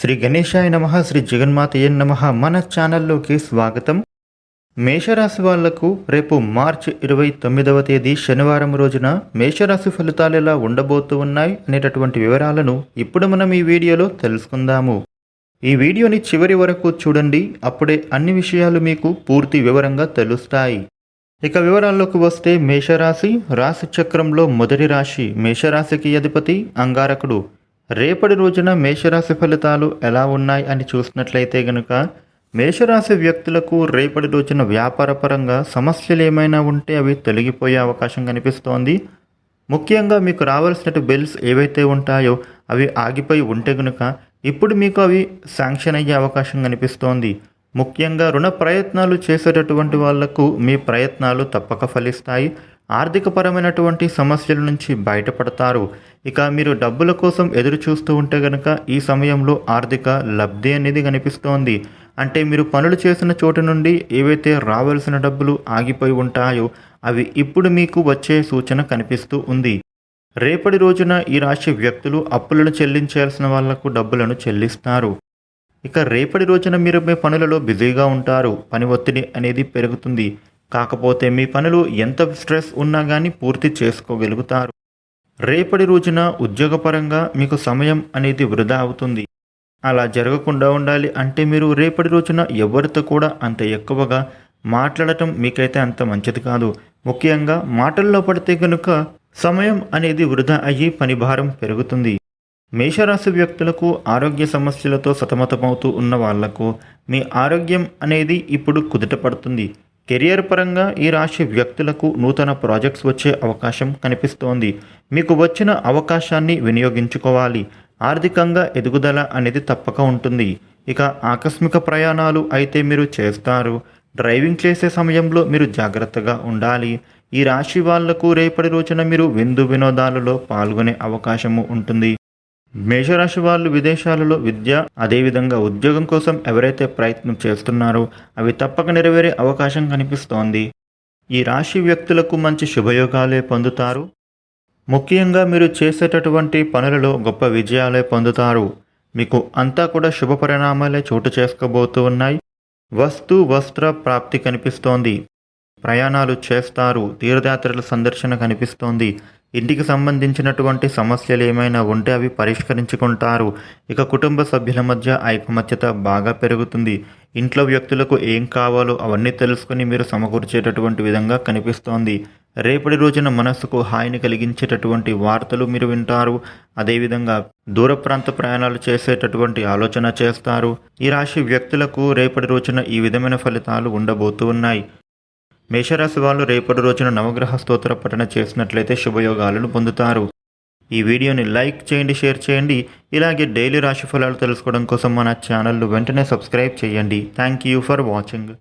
శ్రీ గణేశాయ నమ శ్రీ జగన్మాతయ్య నమ మన ఛానల్లోకి స్వాగతం. మేషరాశి వాళ్ళకు రేపు మార్చి ఇరవై తొమ్మిదవ తేదీ శనివారం రోజున మేషరాశి ఫలితాలు ఎలా ఉండబోతూ ఉన్నాయి అనేటటువంటి వివరాలను ఇప్పుడు మనం ఈ వీడియోలో తెలుసుకుందాము. ఈ వీడియోని చివరి వరకు చూడండి అప్పుడే అన్ని విషయాలు మీకు పూర్తి వివరంగా తెలుస్తాయి. ఇక వివరాల్లోకి వస్తే మేషరాశి రాశి చక్రంలో మొదటి రాశి మేషరాశికి అధిపతి అంగారకుడు. రేపటి రోజున మేషరాశి ఫలితాలు ఎలా ఉన్నాయి అని చూసినట్లయితే గనుక మేషరాశి వ్యక్తులకు రేపటి రోజున వ్యాపారపరంగా సమస్యలు ఏమైనా ఉంటే అవి తొలగిపోయే అవకాశం కనిపిస్తోంది. ముఖ్యంగా మీకు రావాల్సిన బిల్స్ ఏవైతే ఉంటాయో అవి ఆగిపోయి ఉంటే గనుక ఇప్పుడు మీకు అవి శాంక్షన్ అయ్యే అవకాశం కనిపిస్తోంది. ముఖ్యంగా రుణ ప్రయత్నాలు చేసేటటువంటి వాళ్ళకు మీ ప్రయత్నాలు తప్పక ఫలిస్తాయి. ఆర్థికపరమైనటువంటి సమస్యల నుంచి బయటపడతారు. ఇక మీరు డబ్బుల కోసం ఎదురు చూస్తూ ఉంటే గనక ఈ సమయంలో ఆర్థిక లబ్ధి అనేది కనిపిస్తోంది. అంటే మీరు పనులు చేసిన చోటు నుండి ఏవైతే రావాల్సిన డబ్బులు ఆగిపోయి ఉంటాయో అవి ఇప్పుడు మీకు వచ్చే సూచన కనిపిస్తూ ఉంది. రేపటి రోజున ఈ రాశి వ్యక్తులు అప్పులను చెల్లించాల్సిన వాళ్ళకు డబ్బులను చెల్లిస్తారు. ఇక రేపటి రోజున మీరు మీ పనులలో బిజీగా ఉంటారు. పని ఒత్తిడి అనేది పెరుగుతుంది. కాకపోతే మీ పనులు ఎంత స్ట్రెస్ ఉన్నా కానీ పూర్తి చేసుకోగలుగుతారు. రేపటి రోజున ఉద్యోగపరంగా మీకు సమయం అనేది వృధా అవుతుంది. అలా జరగకుండా ఉండాలి అంటే మీరు రేపటి రోజున ఎవరితో కూడా అంత ఎక్కువగా మాట్లాడటం మీకైతే అంత మంచిది కాదు. ముఖ్యంగా మాటల్లో పడితే కనుక సమయం అనేది వృధా అయ్యి పని భారం పెరుగుతుంది. మేషరాశి వ్యక్తులకు ఆరోగ్య సమస్యలతో సతమతమవుతూ ఉన్న వాళ్ళకు మీ ఆరోగ్యం అనేది ఇప్పుడు కుదుట పడుతుంది. కెరియర్ పరంగా ఈ రాశి వ్యక్తులకు నూతన ప్రాజెక్ట్స్ వచ్చే అవకాశం కనిపిస్తోంది. మీకు వచ్చిన అవకాశాన్ని వినియోగించుకోవాలి. ఆర్థికంగా ఎదుగుదల అనేది తప్పక ఉంటుంది. ఇక ఆకస్మిక ప్రయాణాలు అయితే మీరు చేస్తారు. డ్రైవింగ్ చేసే సమయంలో మీరు జాగ్రత్తగా ఉండాలి. ఈ రాశి వాళ్ళకు రేపటి రోజున మీరు విందు వినోదాలలో పాల్గొనే అవకాశము ఉంటుంది. మేషరాశి వాళ్ళు విదేశాలలో విద్య అదేవిధంగా ఉద్యోగం కోసం ఎవరైతే ప్రయత్నం చేస్తున్నారో అవి తప్పక నెరవేరే అవకాశం కనిపిస్తోంది. ఈ రాశి వ్యక్తులకు మంచి శుభయోగాలే పొందుతారు. ముఖ్యంగా మీరు చేసేటటువంటి పనులలో గొప్ప విజయాలే పొందుతారు. మీకు అంతా కూడా శుభ పరిణామాలే చోటు చేసుకోబోతూ ఉన్నాయి. వస్తు వస్త్ర ప్రాప్తి కనిపిస్తోంది. ప్రయాణాలు చేస్తారు. తీర్థయాత్రల సందర్శన కనిపిస్తోంది. ఇంటికి సంబంధించినటువంటి సమస్యలు ఏమైనా ఉంటే అవి పరిష్కరించుకుంటారు. ఇక కుటుంబ సభ్యుల మధ్య ఐకమత్యత బాగా పెరుగుతుంది. ఇంట్లో వ్యక్తులకు ఏం కావాలో అవన్నీ తెలుసుకుని మీరు సమకూర్చేటటువంటి విధంగా కనిపిస్తోంది. రేపటి రోజున మనస్సుకు హాయిని కలిగించేటటువంటి వార్తలు మీరు వింటారు. అదేవిధంగా దూర ప్రాంత ప్రయాణాలు చేసేటటువంటి ఆలోచన చేస్తారు. ఈ రాశి వ్యక్తులకు రేపటి రోజున ఈ విధమైన ఫలితాలు ఉండబోతున్నాయి ఉన్నాయి. మేషరాశి వాళ్ళు రేపటి రోజున నవగ్రహ స్తోత్ర పఠన చేసినట్లయితే శుభయోగాలను పొందుతారు. ఈ వీడియోని లైక్ చేయండి షేర్ చేయండి. ఇలాగే డైలీ రాశి ఫలాలు తెలుసుకోవడం కోసం మన ఛానల్ను వెంటనే సబ్స్క్రైబ్ చేయండి. Thank you for watching.